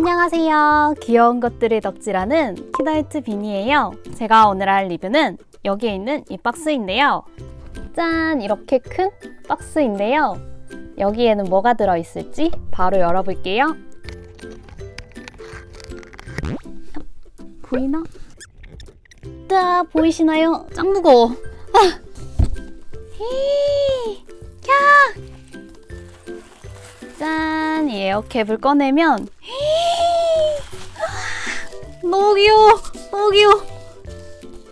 안녕하세요. 귀여운 것들을 덕질하는 키다이트 비니예요. 제가 오늘 할 리뷰는 여기에 있는 이 박스인데요. 짠! 이렇게 큰 박스인데요. 여기에는 뭐가 들어있을지 바로 열어볼게요. 보이나? 따 보이시나요? 짱 무거워. 아! 히! 캬! 짠! 이 에어캡을 꺼내면 너무 귀여워! 너무 귀여워!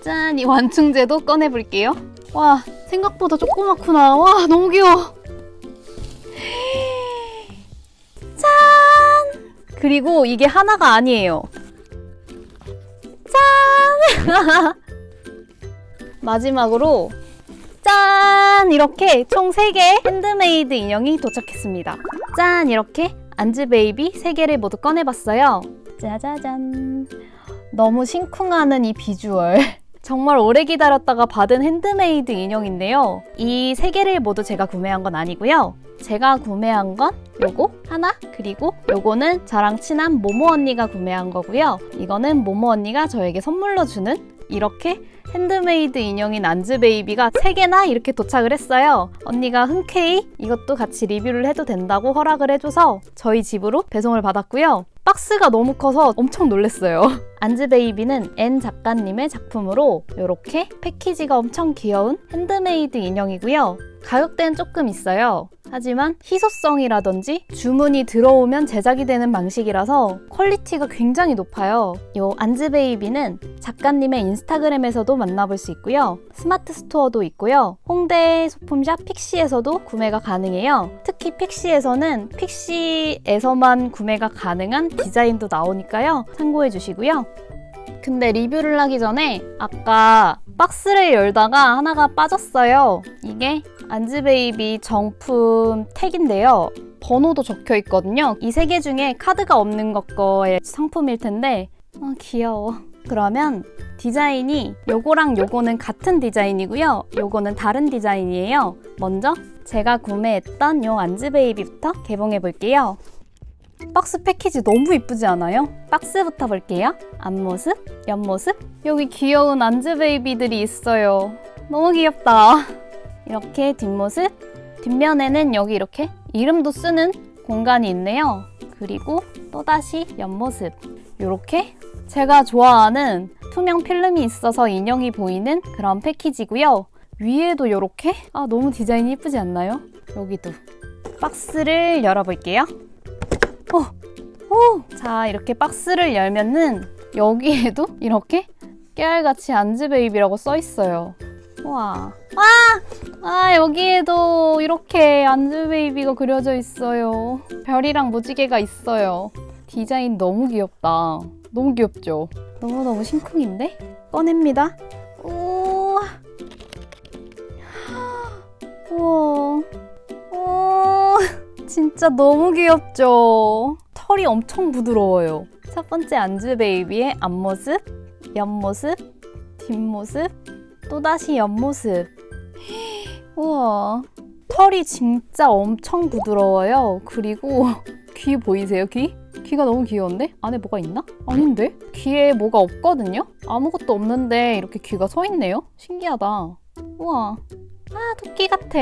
짠! 이 완충제도 꺼내볼게요. 와, 생각보다 조그맣구나. 와, 너무 귀여워! 짠! 그리고 이게 하나가 아니에요. 짠! 마지막으로 짠! 이렇게 총 3개의 핸드메이드 인형이 도착했습니다. 짠! 이렇게 안즈 베이비 3개를 모두 꺼내봤어요. 짜자잔. 너무 심쿵하는 이 비주얼. 정말 오래 기다렸다가 받은 핸드메이드 인형인데요. 이 세 개를 모두 제가 구매한 건 아니고요. 제가 구매한 건 요거 하나 그리고 요거는 저랑 친한 모모 언니가 구매한 거고요. 이거는 모모 언니가 저에게 선물로 주는 이렇게 핸드메이드 인형인 안즈 베이비가 3개나 이렇게 도착을 했어요. 언니가 흔쾌히 이것도 같이 리뷰를 해도 된다고 허락을 해줘서 저희 집으로 배송을 받았고요. 박스가 너무 커서 엄청 놀랐어요. 안즈 베이비는 앤 작가님의 작품으로 이렇게 패키지가 엄청 귀여운 핸드메이드 인형이고요. 가격대는 조금 있어요. 하지만 희소성이라든지 주문이 들어오면 제작이 되는 방식이라서 퀄리티가 굉장히 높아요. 요 안즈 베이비는 작가님의 인스타그램에서도 만나볼 수 있고요. 스마트 스토어도 있고요. 홍대 소품샵 픽시에서도 구매가 가능해요. 특히 픽시에서는 픽시에서만 구매가 가능한 디자인도 나오니까요. 참고해 주시고요. 근데 리뷰를 하기 전에 아까 박스를 열다가 하나가 빠졌어요. 이게 안즈베이비 정품 택인데요. 번호도 적혀 있거든요. 이 세 개 중에 카드가 없는 것 거의 상품일 텐데 아, 귀여워. 그러면 디자인이 요거랑 요거는 같은 디자인이고요. 요거는 다른 디자인이에요. 먼저 제가 구매했던 요 안즈베이비부터 개봉해 볼게요. 박스 패키지 너무 이쁘지 않아요? 박스부터 볼게요. 앞모습, 옆모습. 여기 귀여운 안즈 베이비들이 있어요. 너무 귀엽다. 이렇게 뒷모습. 뒷면에는 여기 이렇게 이름도 쓰는 공간이 있네요. 그리고 또다시 옆모습. 이렇게 제가 좋아하는 투명 필름이 있어서 인형이 보이는 그런 패키지고요. 위에도 이렇게 아 너무 디자인이 예쁘지 않나요? 여기도 박스를 열어볼게요. 어, 오! 자, 이렇게 박스를 열면은 여기에도 이렇게 깨알같이 안즈베이비라고 써 있어요. 와. 아! 아, 여기에도 이렇게 안즈베이비가 그려져 있어요. 별이랑 무지개가 있어요. 디자인 너무 귀엽다. 너무 귀엽죠? 너무너무 심쿵인데? 꺼냅니다. 우 진짜 너무 귀엽죠? 털이 엄청 부드러워요. 첫 번째 안즈 베이비의 앞모습, 옆모습, 뒷모습, 또다시 옆모습. 우와. 털이 진짜 엄청 부드러워요. 그리고 귀 보이세요, 귀? 귀가 너무 귀여운데? 안에 뭐가 있나? 아닌데? 귀에 뭐가 없거든요? 아무것도 없는데 이렇게 귀가 서 있네요? 신기하다. 우와. 아, 토끼 같아.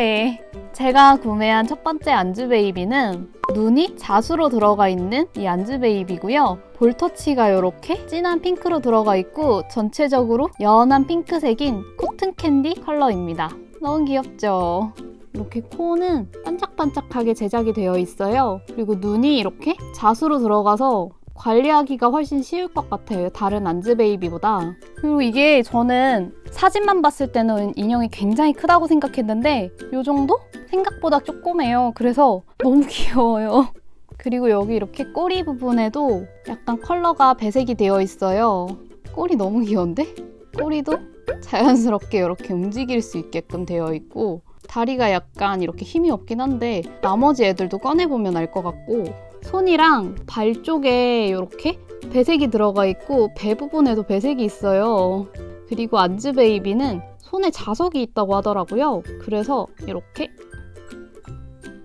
제가 구매한 첫 번째 안즈 베이비는 눈이 자수로 들어가 있는 이 안즈 베이비고요. 볼터치가 이렇게 진한 핑크로 들어가 있고 전체적으로 연한 핑크색인 코튼 캔디 컬러입니다. 너무 귀엽죠? 이렇게 코는 반짝반짝하게 제작이 되어 있어요. 그리고 눈이 이렇게 자수로 들어가서 관리하기가 훨씬 쉬울 것 같아요. 다른 안즈 베이비보다. 그리고 이게 저는 사진만 봤을 때는 인형이 굉장히 크다고 생각했는데 이 정도? 생각보다 조그매요. 그래서 너무 귀여워요. 그리고 여기 이렇게 꼬리 부분에도 약간 컬러가 배색이 되어 있어요. 꼬리 너무 귀여운데? 꼬리도 자연스럽게 이렇게 움직일 수 있게끔 되어 있고 다리가 약간 이렇게 힘이 없긴 한데 나머지 애들도 꺼내보면 알 것 같고 손이랑 발 쪽에 이렇게 배색이 들어가 있고 배 부분에도 배색이 있어요. 그리고 안즈 베이비는 손에 자석이 있다고 하더라고요. 그래서 이렇게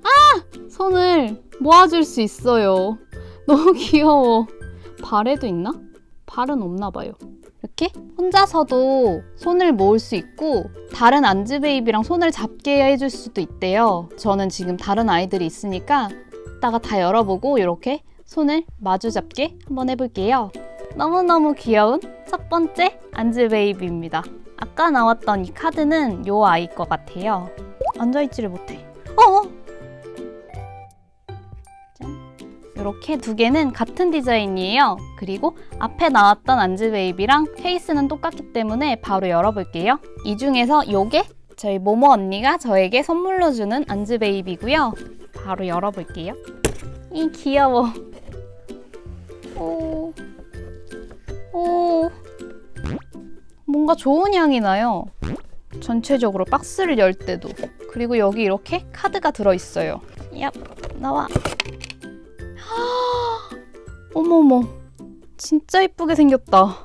아! 손을 모아줄 수 있어요. 너무 귀여워. 발에도 있나? 발은 없나 봐요. 이렇게 혼자서도 손을 모을 수 있고 다른 안즈 베이비랑 손을 잡게 해줄 수도 있대요. 저는 지금 다른 아이들이 있으니까 이따가 다 열어보고 이렇게 손을 마주 잡게 한번 해볼게요. 너무너무 귀여운 첫 번째 안즈 베이비입니다. 아까 나왔던 이 카드는 요 아이 것 같아요. 앉아있지를 못해. 어! 이렇게 두 개는 같은 디자인이에요. 그리고 앞에 나왔던 안즈 베이비랑 케이스는 똑같기 때문에 바로 열어볼게요. 이 중에서 요게 저희 모모 언니가 저에게 선물로 주는 안즈 베이비고요. 바로 열어볼게요. 이 귀여워. 오, 오, 뭔가 좋은 향이 나요. 전체적으로 박스를 열 때도. 그리고 여기 이렇게 카드가 들어있어요. 얍, 나와. 어머머, 진짜 이쁘게 생겼다.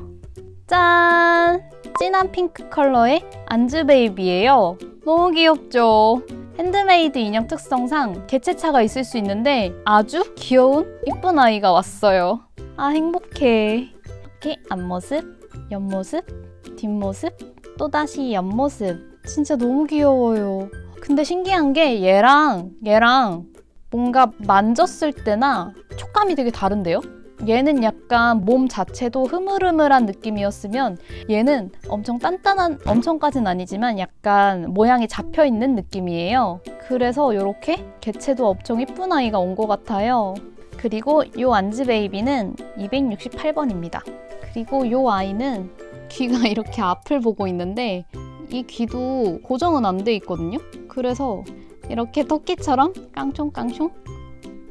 짠! 진한 핑크 컬러의 안즈 베이비예요. 너무 귀엽죠? 핸드메이드 인형 특성상 개체차가 있을 수 있는데 아주 귀여운 이쁜 아이가 왔어요. 아 행복해. 이렇게 앞모습, 옆모습, 뒷모습, 또다시 옆모습. 진짜 너무 귀여워요. 근데 신기한 게 얘랑 얘랑 뭔가 만졌을 때나 촉감이 되게 다른데요? 얘는 약간 몸 자체도 흐물흐물한 느낌이었으면 얘는 엄청 단단한, 엄청까진 아니지만 약간 모양이 잡혀 있는 느낌이에요. 그래서 이렇게 개체도 엄청 이쁜 아이가 온 것 같아요. 그리고 이 안즈 베이비는 268번입니다. 그리고 이 아이는 귀가 이렇게 앞을 보고 있는데 이 귀도 고정은 안 돼 있거든요. 그래서 이렇게 토끼처럼 깡총깡총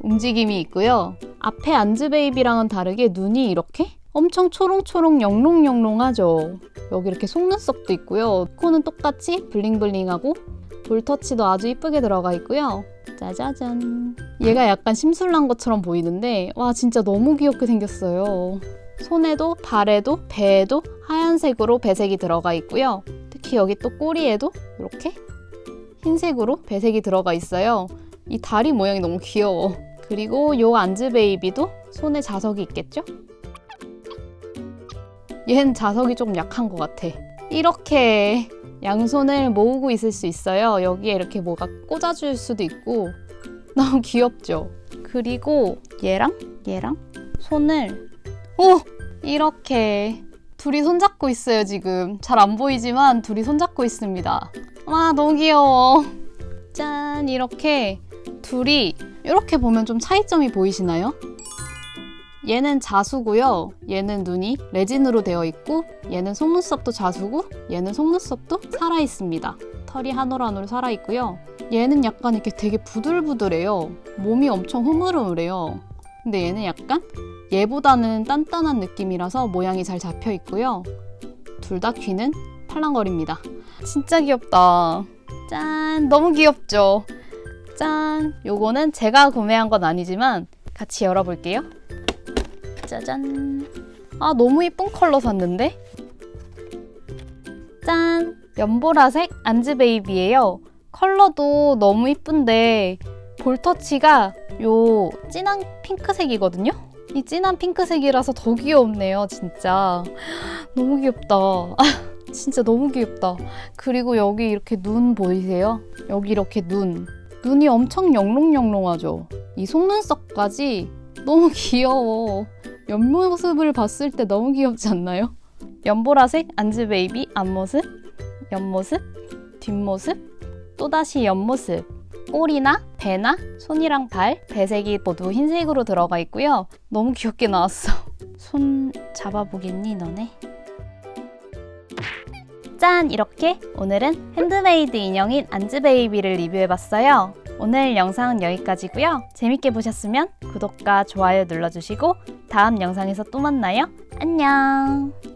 움직임이 있고요. 앞에 안즈 베이비랑은 다르게 눈이 이렇게 엄청 초롱초롱 영롱영롱하죠. 여기 이렇게 속눈썹도 있고요. 코는 똑같이 블링블링하고 볼터치도 아주 이쁘게 들어가 있고요. 짜자잔. 얘가 약간 심술난 것처럼 보이는데 와 진짜 너무 귀엽게 생겼어요. 손에도 발에도 배에도 하얀색으로 배색이 들어가 있고요. 특히 여기 또 꼬리에도 이렇게 흰색으로 배색이 들어가 있어요. 이 다리 모양이 너무 귀여워. 그리고 요 안즈 베이비도 손에 자석이 있겠죠? 얘는 자석이 좀 약한 것 같아. 이렇게 양손을 모으고 있을 수 있어요. 여기에 이렇게 뭐가 꽂아줄 수도 있고 너무 귀엽죠? 그리고 얘랑 얘랑 손을 오! 이렇게 둘이 손잡고 있어요 지금. 잘 안 보이지만 둘이 손잡고 있습니다. 와 너무 귀여워. 짠 이렇게 둘이 이렇게 보면 좀 차이점이 보이시나요? 얘는 자수고요. 얘는 눈이 레진으로 되어 있고 얘는 속눈썹도 자수고 얘는 속눈썹도 살아 있습니다. 털이 한 올 한 올 살아 있고요. 얘는 약간 이렇게 되게 부들부들해요. 몸이 엄청 흐물흐물해요. 근데 얘는 약간 얘보다는 단단한 느낌이라서 모양이 잘 잡혀 있고요. 둘 다 귀는 팔랑거립니다. 진짜 귀엽다. 짠! 너무 귀엽죠? 짠! 요거는 제가 구매한 건 아니지만 같이 열어볼게요. 짜잔! 아, 너무 이쁜 컬러 샀는데? 짠! 연보라색 안즈 베이비예요. 컬러도 너무 이쁜데 볼터치가 요 진한 핑크색이거든요? 이 진한 핑크색이라서 더 귀엽네요, 진짜. 너무 귀엽다. 진짜 너무 귀엽다. 그리고 여기 이렇게 눈 보이세요? 여기 이렇게 눈. 눈이 엄청 영롱영롱하죠? 이 속눈썹까지 너무 귀여워. 옆모습을 봤을 때 너무 귀엽지 않나요? 연보라색 안즈 베이비 앞모습, 옆모습, 뒷모습, 또다시 옆모습. 꼬리나 배나 손이랑 발, 배색이 모두 흰색으로 들어가 있고요. 너무 귀엽게 나왔어. 손 잡아보겠니, 너네? 짠! 이렇게 오늘은 핸드메이드 인형인 안즈베이비를 리뷰해봤어요. 오늘 영상은 여기까지고요. 재밌게 보셨으면 구독과 좋아요 눌러주시고 다음 영상에서 또 만나요. 안녕!